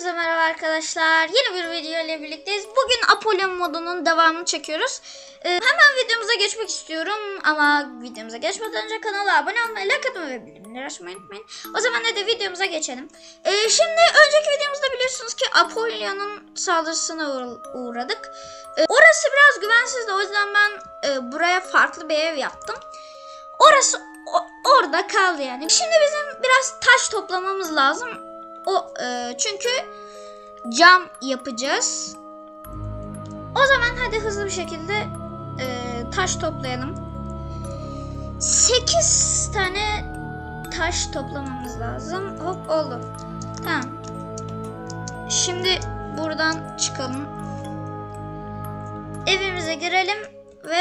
Hepinize merhaba arkadaşlar. Yeni bir video ile birlikteyiz. Bugün Apollon modunun devamını çekiyoruz. Ee, hemen videomuza geçmek istiyorum. Ama videomuza geçmeden önce kanala abone olmayı, like atmayı ve bildirimleri açmayı unutmayın. O zaman hadi videomuza geçelim. Ee, şimdi önceki videomuzda biliyorsunuz ki Apollon'un saldırısına uğra- uğradık. Ee, orası biraz güvensizdi. O yüzden ben e, buraya farklı bir ev yaptım. Orası o- orada kaldı yani. Şimdi bizim biraz taş toplamamız lazım. O e, çünkü cam yapacağız. O zaman hadi hızlı bir şekilde e, taş toplayalım. 8 tane taş toplamamız lazım. Hop oldu. Tamam. Şimdi buradan çıkalım. Evimize girelim ve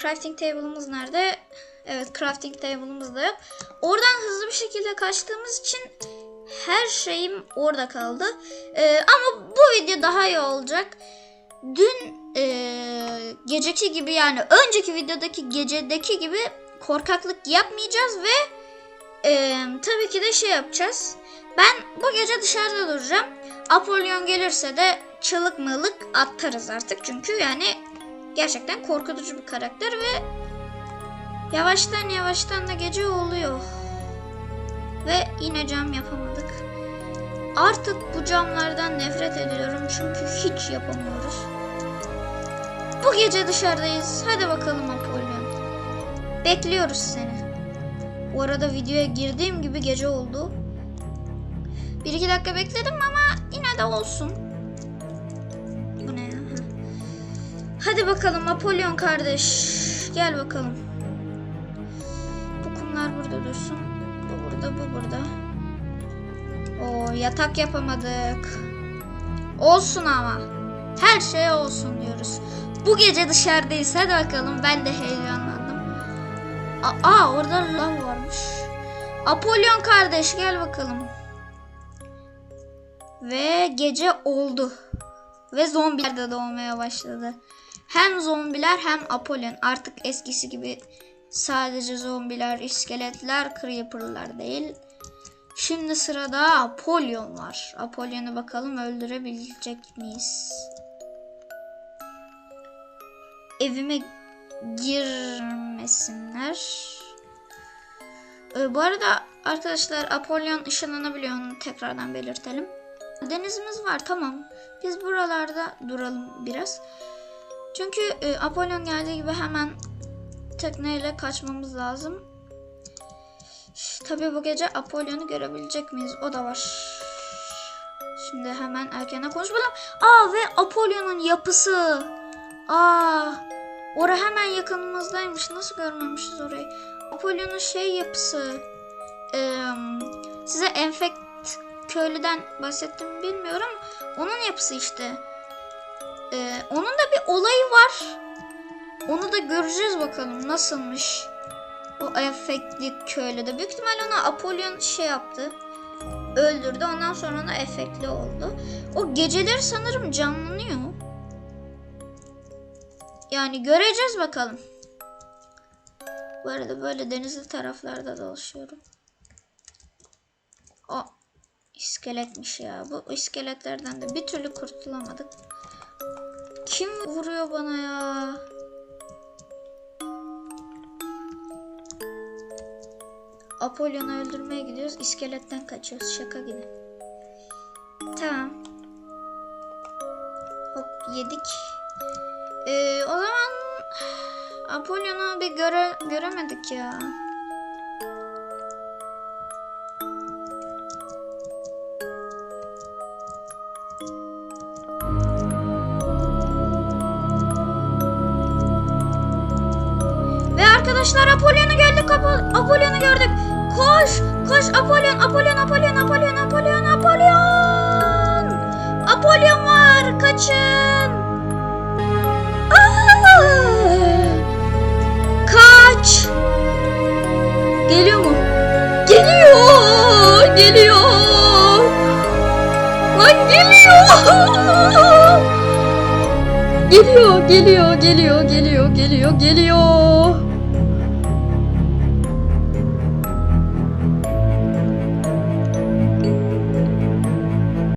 crafting table'ımız nerede? Evet crafting table'ımız da yok. Oradan hızlı bir şekilde kaçtığımız için her şeyim orada kaldı. Ee, ama bu video daha iyi olacak. Dün ee, geceki gibi yani önceki videodaki gecedeki gibi korkaklık yapmayacağız ve ee, tabii ki de şey yapacağız. Ben bu gece dışarıda duracağım. Apollon gelirse de çığlık mığlık atarız artık. Çünkü yani gerçekten korkutucu bir karakter ve yavaştan yavaştan da gece oluyor. Ve yine cam yapamadık. Artık bu camlardan nefret ediyorum çünkü hiç yapamıyoruz. Bu gece dışarıdayız. Hadi bakalım Apollon. Bekliyoruz seni. Bu arada videoya girdiğim gibi gece oldu. Bir iki dakika bekledim ama yine de olsun. Bu ne ya? Ha. Hadi bakalım Apollon kardeş. Gel bakalım. Bu kumlar burada dursun. Bu burada, bu burada. Oo, yatak yapamadık. Olsun ama. Her şey olsun diyoruz. Bu gece dışarıdayız. Hadi bakalım. Ben de heyecanlandım. Aa, aa orada lav varmış. Apollon kardeş gel bakalım. Ve gece oldu. Ve zombiler de doğmaya başladı. Hem zombiler hem Apollon. Artık eskisi gibi sadece zombiler, iskeletler, creeper'lar değil. Şimdi sırada Apollon var. Apollon'u bakalım öldürebilecek miyiz? Evime girmesinler. Ee, bu arada arkadaşlar Apollon ışınlanabiliyor onu tekrardan belirtelim. Denizimiz var tamam. Biz buralarda duralım biraz. Çünkü e, Apollon geldiği gibi hemen tekneyle kaçmamız lazım. Tabii bu gece Apollon'u görebilecek miyiz? O da var. Şimdi hemen erkene konuşmalım. Aa ve Apollon'un yapısı. Aa, ora hemen yakınımızdaymış. Nasıl görmemişiz orayı? Apollon'un şey yapısı. Ee, size enfekt köylüden bahsettim mi bilmiyorum. Onun yapısı işte. Ee, onun da bir olayı var. Onu da göreceğiz bakalım nasılmış. O efektli köylü de. Büyük ihtimal ona Apollon şey yaptı. Öldürdü. Ondan sonra ona efektli oldu. O geceleri sanırım canlanıyor. Yani göreceğiz bakalım. Bu arada böyle denizli taraflarda dolaşıyorum. O iskeletmiş ya. Bu iskeletlerden de bir türlü kurtulamadık. Kim vuruyor bana ya? Apollon'u öldürmeye gidiyoruz. İskeletten kaçıyoruz. Şaka gibi. Tamam. Hop yedik. Ee, o zaman Apollon'u bir göre göremedik ya. Ve arkadaşlar Apollon'u gördük. Apo- Apollon'u gördük. Koş, koş Apollon, Apollon, Apollon, Apollon, Apollon, Apollon. Apollon var. Kaçın. Aa! Kaç. Geliyor mu? Geliyor. Geliyor. Lan geliyor. Geliyor, geliyor, geliyor, geliyor, geliyor, geliyor.